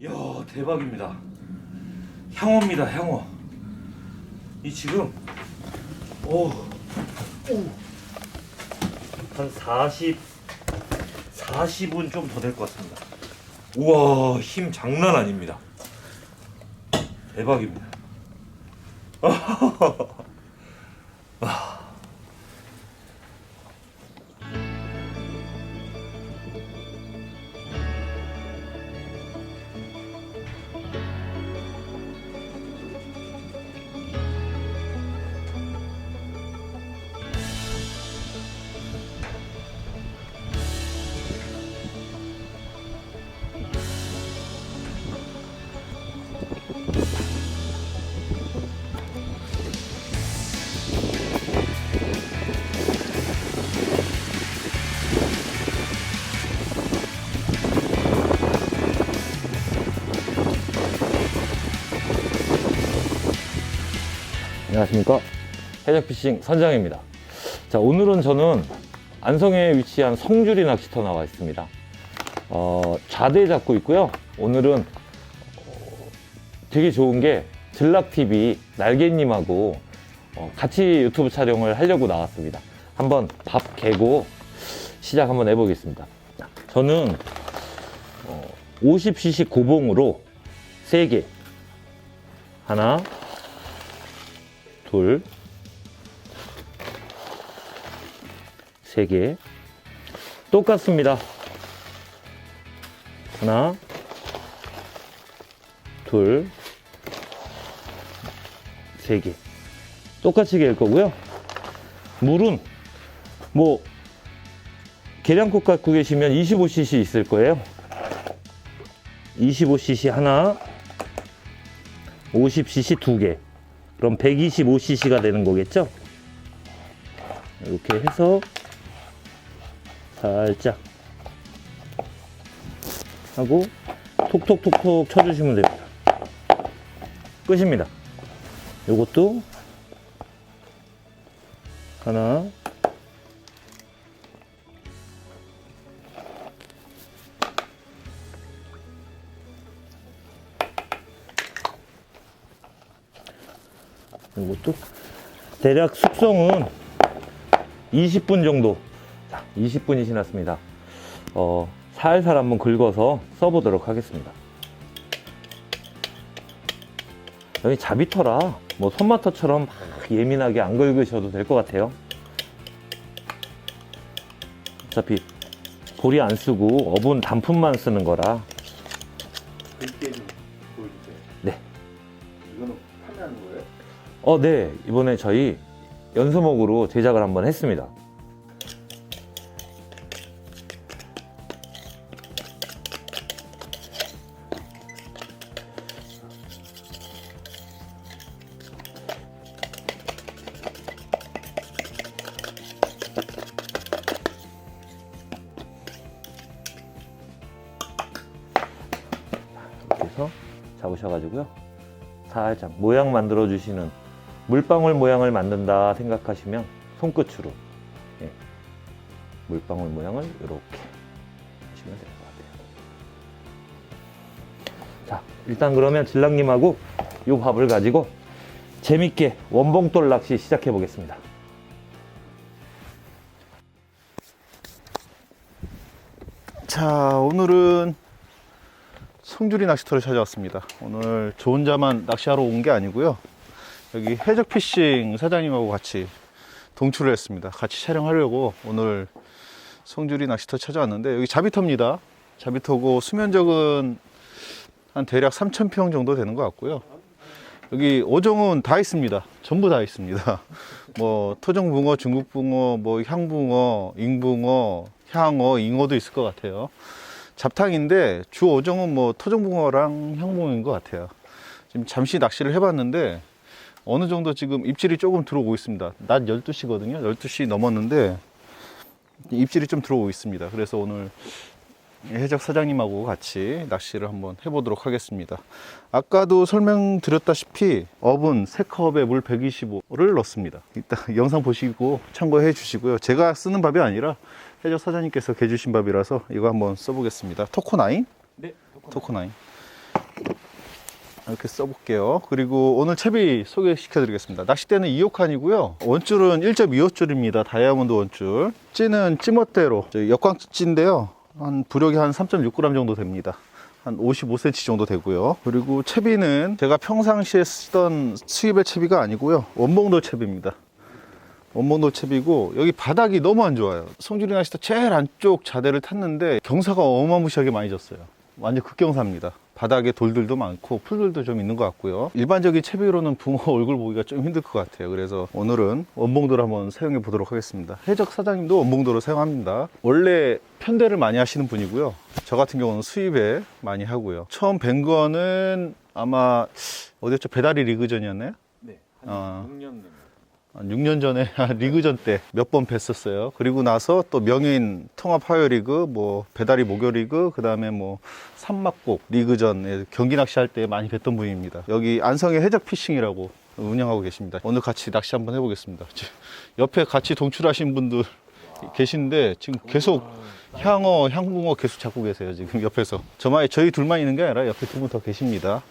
이야 대박입니다. 향어입니다 향어. 이 지금 오, 한 40, 40은 좀 더 될 것 같습니다. 우와 힘 장난 아닙니다. 대박입니다. 안녕하십니까? 해적피싱 선장입니다. 자 오늘은 저는 안성에 위치한 성주리 낚시터 나와 있습니다. 어, 좌대 잡고 있고요. 오늘은 어, 되게 좋은 게 들락TV 날개님하고 어, 같이 유튜브 촬영을 하려고 나왔습니다. 한번 밥 개고 시작 한번 해보겠습니다. 저는 어, 50cc 고봉으로 3개. 하나 둘, 세 개. 똑같습니다. 하나, 둘, 세 개. 똑같이 갤 거고요. 물은 뭐 계량컵 갖고 계시면 25cc 있을 거예요. 25cc 하나, 50cc 두 개. 그럼 125cc가 되는 거겠죠? 이렇게 해서 살짝 하고 톡톡톡톡 쳐주시면 됩니다. 끝입니다. 이것도 하나 이것도 대략 숙성은 20분 정도. 자, 20분이 지났습니다. 어, 살살 한번 긁어서 써보도록 하겠습니다. 여기 자비터라 뭐 손마터처럼 막 예민하게 안 긁으셔도 될 것 같아요. 어차피 고리 안 쓰고 어분 단품만 쓰는 거라. 어, 네. 이번에 저희 연소목으로 제작을 한번 했습니다. 잡으셔가지고요. 살짝 모양 만들어 주시는 물방울 모양을 만든다 생각하시면 손끝으로 예, 물방울 모양을 이렇게 하시면 될 것 같아요. 자, 일단 그러면 진랑님하고 이 밥을 가지고 재밌게 원봉돌 낚시 시작해 보겠습니다. 자, 오늘은 성주리 낚시터를 찾아왔습니다. 오늘 저 혼자만 낚시하러 온 게 아니고요. 여기 해적 피싱 사장님하고 같이 동출을 했습니다. 같이 촬영하려고 오늘 성주리 낚시터 찾아왔는데 여기 자비터입니다. 자비터고 수면적은 한 대략 3,000평 정도 되는 것 같고요. 여기 어종은 다 있습니다. 전부 다 있습니다. 뭐 토종 붕어, 중국 붕어, 뭐 향붕어, 잉붕어, 향어, 잉어도 있을 것 같아요. 잡탕인데 주 어종은 뭐 토종 붕어랑 향붕어인 것 같아요. 지금 잠시 낚시를 해봤는데 어느 정도 지금 입질이 조금 들어오고 있습니다. 낮 12시거든요. 12시 넘었는데 입질이 좀 들어오고 있습니다. 그래서 오늘 해적 사장님하고 같이 낚시를 한번 해보도록 하겠습니다. 아까도 설명드렸다시피 어분 3컵에 물 125를 넣습니다. 이따 영상 보시고 참고해 주시고요. 제가 쓰는 밥이 아니라 해적 사장님께서 개주신 밥이라서 이거 한번 써보겠습니다. 토코나인? 네, 토코나인. 이렇게 써볼게요. 그리고 오늘 채비 소개시켜 드리겠습니다. 낚싯대는 2호칸이고요. 원줄은 1.25줄입니다. 다이아몬드 원줄. 찌는 찌멋대로 역광찌인데요. 한 부력이 한 3.6g 정도 됩니다. 한 55cm 정도 되고요. 그리고 채비는 제가 평상시에 쓰던 수입의 채비가 아니고요. 원봉도 채비입니다. 원봉도 채비고 여기 바닥이 너무 안 좋아요. 송주리 낚시터 제일 안쪽 자대를 탔는데 경사가 어마무시하게 많이 졌어요. 완전 극경사입니다. 바닥에 돌들도 많고 풀들도 좀 있는 것 같고요. 일반적인 채비로는 붕어 얼굴 보기가 좀 힘들 것 같아요. 그래서 오늘은 원봉도를 한번 사용해 보도록 하겠습니다. 해적 사장님도 원봉도를 사용합니다. 원래 편대를 많이 하시는 분이고요. 저 같은 경우는 수입에 많이 하고요. 처음 뵌 거는 아마 어디였죠? 배다리 리그전이었나요? 네. 아. 6년 됩니다. 한 6년 전에 리그전 때 몇 번 뵀었어요. 그리고 나서 또 명예인 통합 하요 리그, 뭐 배다리 목요 리그, 그 다음에 뭐 산막곡 리그전 경기 낚시할 때 많이 뵀던 분입니다. 여기 안성의 해적 피싱이라고 운영하고 계십니다. 오늘 같이 낚시 한번 해보겠습니다. 옆에 같이 동출하신 분들 계신데 지금 계속 향어, 향붕어 계속 잡고 계세요. 지금 옆에서 저만 저희 둘만 있는 게 아니라 옆에 두 분 더 계십니다.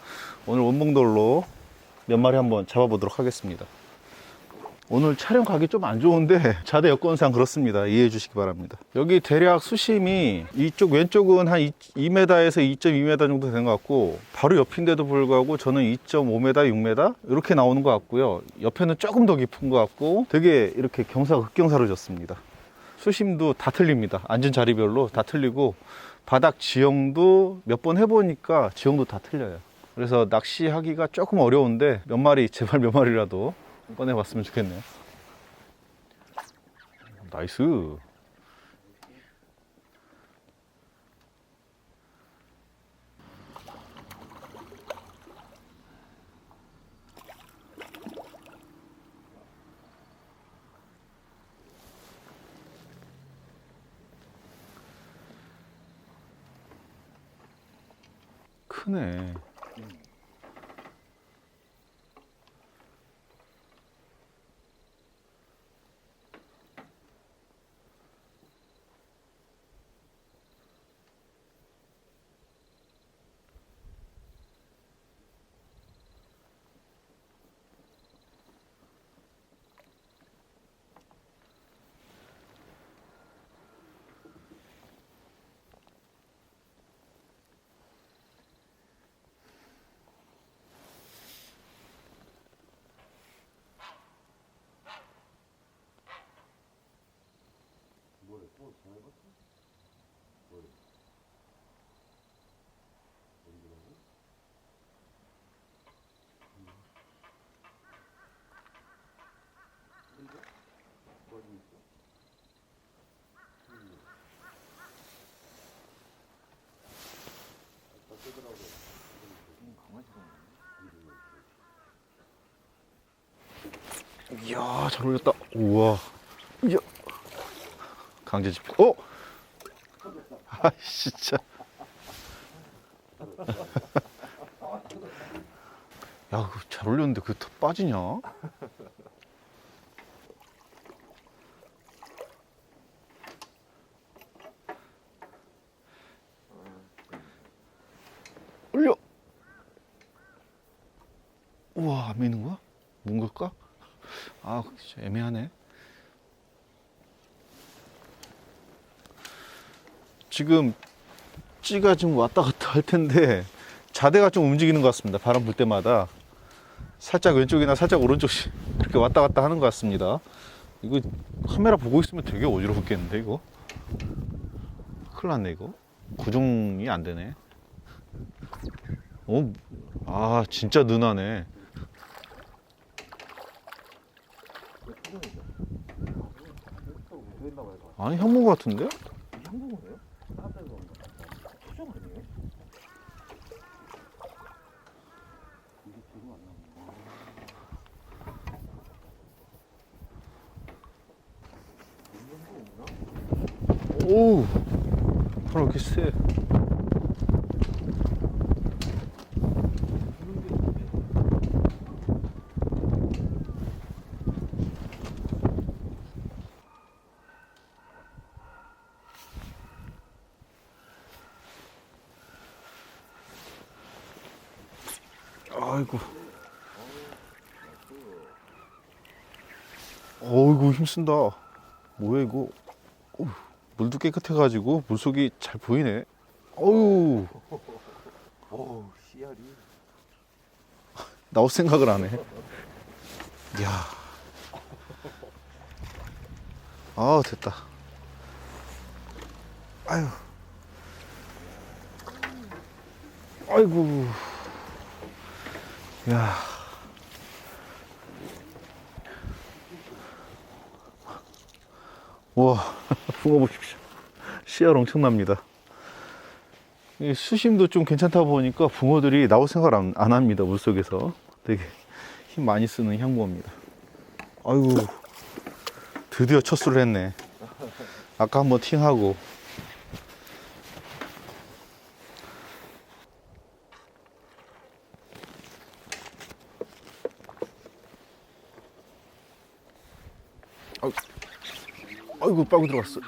오늘 원봉돌로 몇 마리 한번 잡아보도록 하겠습니다. 오늘 촬영 가기 좀 안 좋은데 자대 여건상 그렇습니다. 이해해 주시기 바랍니다. 여기 대략 수심이 이쪽 왼쪽은 한 2m에서 2.2m 정도 되는 것 같고 바로 옆인데도 불구하고 저는 2.5m, 6m 이렇게 나오는 것 같고요. 옆에는 조금 더 깊은 것 같고 되게 이렇게 경사가 극경사로 졌습니다. 수심도 다 틀립니다. 앉은 자리별로 다 틀리고 바닥 지형도 몇 번 해보니까 지형도 다 틀려요. 그래서 낚시하기가 조금 어려운데 몇 마리 제발 몇 마리라도 꺼내봤으면 좋겠네요. 나이스. 크네. 이야, 잘 올렸다. 우와. 이야. 강제 집중. 어? 아, 진짜. 야, 그거 잘 올렸는데 그게 더 빠지냐? 올려. 우와, 안 미는 거야? 뭔 걸까? 아, 진짜 애매하네. 지금 찌가 좀 왔다 갔다 할 텐데 자대가 좀 움직이는 것 같습니다. 바람 불 때마다 살짝 왼쪽이나 살짝 오른쪽씩 이렇게 왔다 갔다 하는 것 같습니다. 이거 카메라 보고 있으면 되게 어지럽겠는데 이거? 큰일 났네 이거. 구종이 안 되네. 어, 아 진짜 느나네. 아니 현무 같은데? 오우 바로 이렇게 세 아이고. 어이구 힘쓴다. 뭐야 이거? 어휴, 물도 깨끗해가지고 물속이 잘 보이네. 어유 오 씨알이. 나올 생각을 안 해. 이야. 아 됐다. 아유. 아이고. 야. 우와, 붕어 보십시오. 씨알 엄청납니다. 이 수심도 좀 괜찮다 보니까 붕어들이 나올 생각을 안, 안 합니다, 물속에서. 되게 힘 많이 쓰는 향붕어입니다. 아이고, 드디어 첫 수를 했네. 아까 한번 팅하고. 아이고 빠고 들어갔어.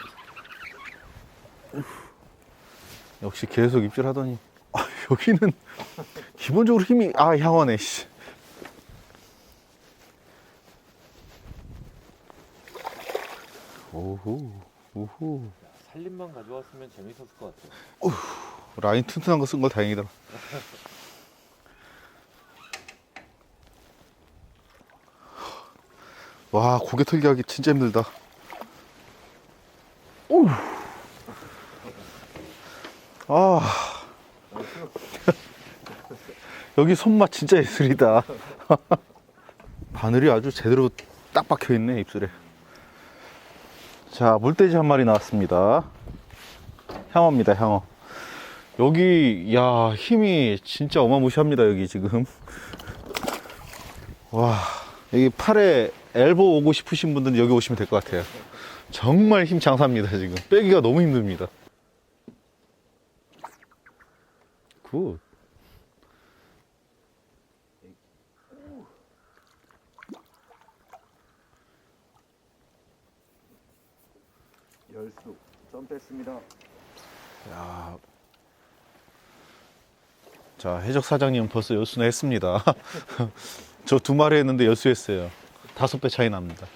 역시 계속 입질하더니 아, 여기는 기본적으로 힘이 아 향원에 씨. 오호 오호 살림만 가져왔으면 재밌었을 것 같아. 라인 튼튼한 거 쓴 거 다행이다. 와 고개 털기 하기 진짜 힘들다. 오. 아. 여기 손맛 진짜 예술이다. 바늘이 아주 제대로 딱 박혀 있네 입술에. 자 물돼지 한 마리 나왔습니다. 향어입니다 향어. 여기 야 힘이 진짜 어마무시합니다 여기 지금 와 여기 팔에 엘보 오고 싶으신 분들은 여기 오시면 될 것 같아요 정말 힘 장사입니다 지금 빼기가 너무 힘듭니다 굿 열수 점 뺐습니다. 야. 자, 해적 사장님 벌써 열수나 했습니다. 저 두 마리 했는데 열수했어요. 다섯 배 차이 납니다.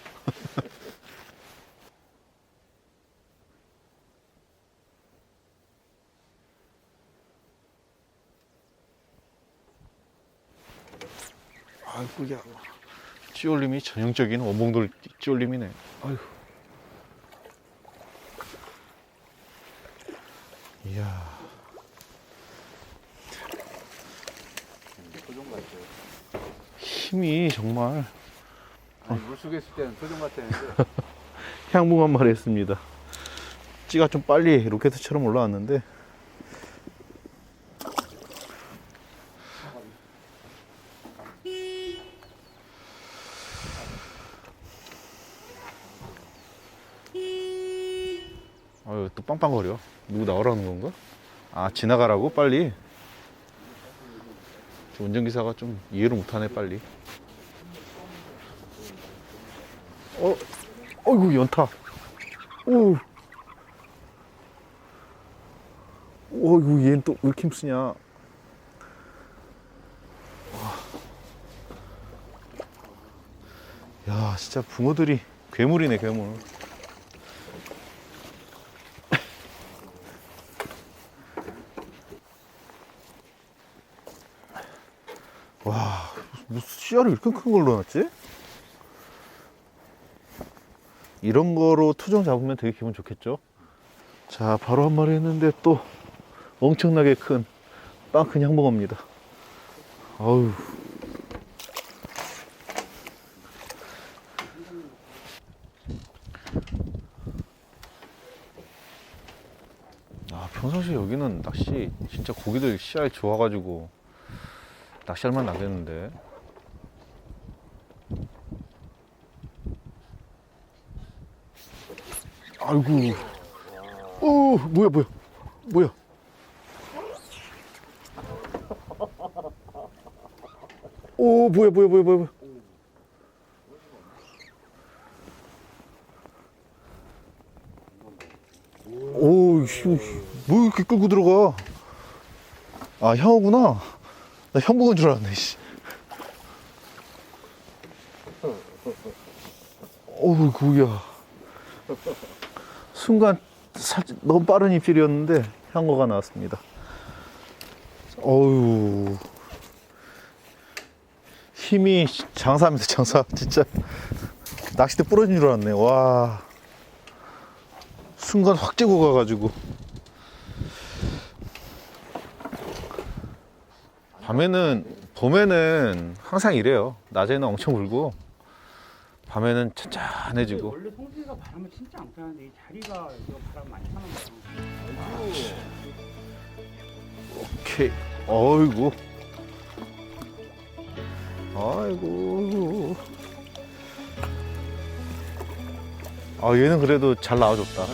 아이고, 야. 찌올림이 전형적인 원봉돌 찌올림이네. 아이고. 이야. 같아요. 힘이 정말 아니, 물속에 있을 때는 표정 같았는데 향붕 한 마리 했습니다. 찌가 좀 빨리 로켓처럼 올라왔는데 아유 또 빵빵거려 누구 나오라는 건가? 아 지나가라고 빨리 저 운전기사가 좀 이해를 못하네 빨리 어, 어이구 연타. 오. 어이구 얘는 또 왜 이렇게 힘쓰냐. 와. 야 진짜 붕어들이 괴물이네 괴물. 무슨 씨알을 이렇게 큰걸 넣어놨지? 이런 거로 투정 잡으면 되게 기분 좋겠죠? 자, 바로 한 마리 했는데 또 엄청나게 큰 빵큰 향봉어입니다. 아우. 아, 평상시에 여기는 낚시 진짜 고기들 씨알 좋아가지고 낚시할 만 나겠는데. 아이고. 오, 뭐야, 뭐야. 뭐야. 오, 뭐야, 뭐야, 뭐야, 뭐야. 오, 씨, 뭐 이렇게 끌고 들어가? 아, 향어구나. 나형 먹은 줄 알았네, 씨. 어우, 구야. 순간 살짝 너무 빠른 입질이었는데 향어가 나왔습니다. 어우. 힘이 장사입니다, 장사. 진짜. 낚싯대 부러진 줄 알았네. 와. 순간 확 찌고 가가지고. 밤에는, 봄에는 항상 이래요. 낮에는 엄청 불고, 밤에는 찬찬해지고. 원래 송지가 바람을 진짜 안 타는데 이 자리가 이거 바람 많이 타는 거야. 오케이. 어이구. 아이고. 아, 얘는 그래도 잘 나와줬다.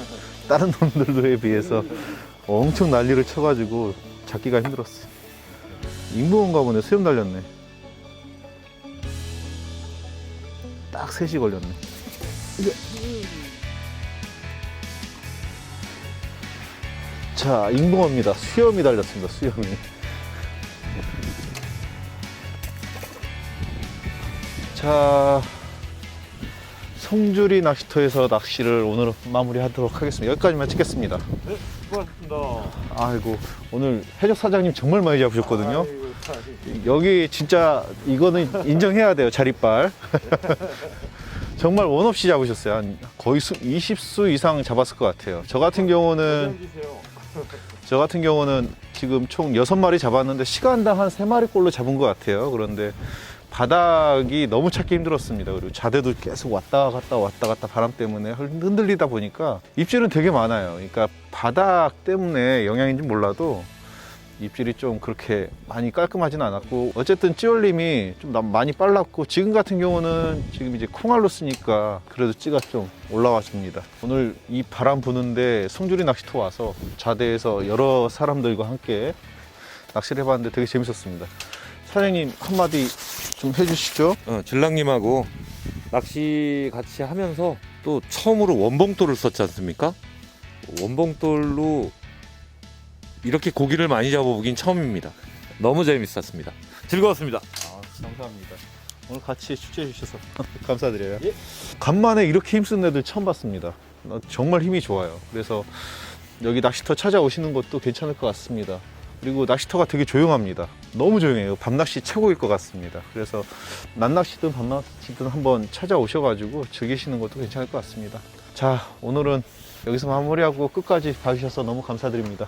다른 놈들에 비해서 엄청 난리를 쳐가지고 잡기가 힘들었어. 인무원가 보네. 수염 달렸네. 딱 셋이 걸렸네. 이게. 자, 인공어입니다. 수염이 달렸습니다. 수염이. 자, 송주리 낚시터에서 낚시를 오늘 마무리하도록 하겠습니다. 여기까지만 찍겠습니다. 수고하셨습니다. 아이고, 오늘 해적 사장님 정말 많이 잡으셨거든요. 여기 진짜 이거는 인정해야 돼요. 자리빨. 정말 원 없이 잡으셨어요. 한 거의 수, 20수 이상 잡았을 것 같아요. 저 같은 경우는 저 같은 경우는 지금 총 6마리 잡았는데 시간당 한 3마리 꼴로 잡은 것 같아요. 그런데 바닥이 너무 찾기 힘들었습니다. 그리고 자대도 계속 왔다 갔다 왔다 갔다 바람 때문에 흔들리다 보니까 입질은 되게 많아요. 그러니까 바닥 때문에 영향인지 몰라도 입질이 좀 그렇게 많이 깔끔하진 않았고 어쨌든 찌올림이 좀 나- 많이 빨랐고 지금 같은 경우는 지금 이제 콩알로 쓰니까 그래도 찌가 좀 올라와 줍니다. 오늘 이 바람 부는데 송주리 낚시터 와서 자대에서 여러 사람들과 함께 낚시를 해봤는데 되게 재밌었습니다. 사장님 한마디 좀 해주시죠. 어, 질랑님하고 낚시 같이 하면서 또 처음으로 원봉돌을 썼지 않습니까? 원봉돌로 이렇게 고기를 많이 잡아보긴 처음입니다. 너무 재밌었습니다. 즐거웠습니다. 아, 감사합니다. 오늘 같이 출제해 주셔서 감사드려요. 간만에 이렇게 힘쓴 애들 처음 봤습니다. 어, 정말 힘이 좋아요. 그래서 여기 낚시터 찾아오시는 것도 괜찮을 것 같습니다. 그리고 낚시터가 되게 조용합니다. 너무 조용해요. 밤낚시 최고일 것 같습니다. 그래서 낮낚시든 밤낚시든 한번 찾아오셔가지고 즐기시는 것도 괜찮을 것 같습니다. 자, 오늘은 여기서 마무리하고 끝까지 봐주셔서 너무 감사드립니다.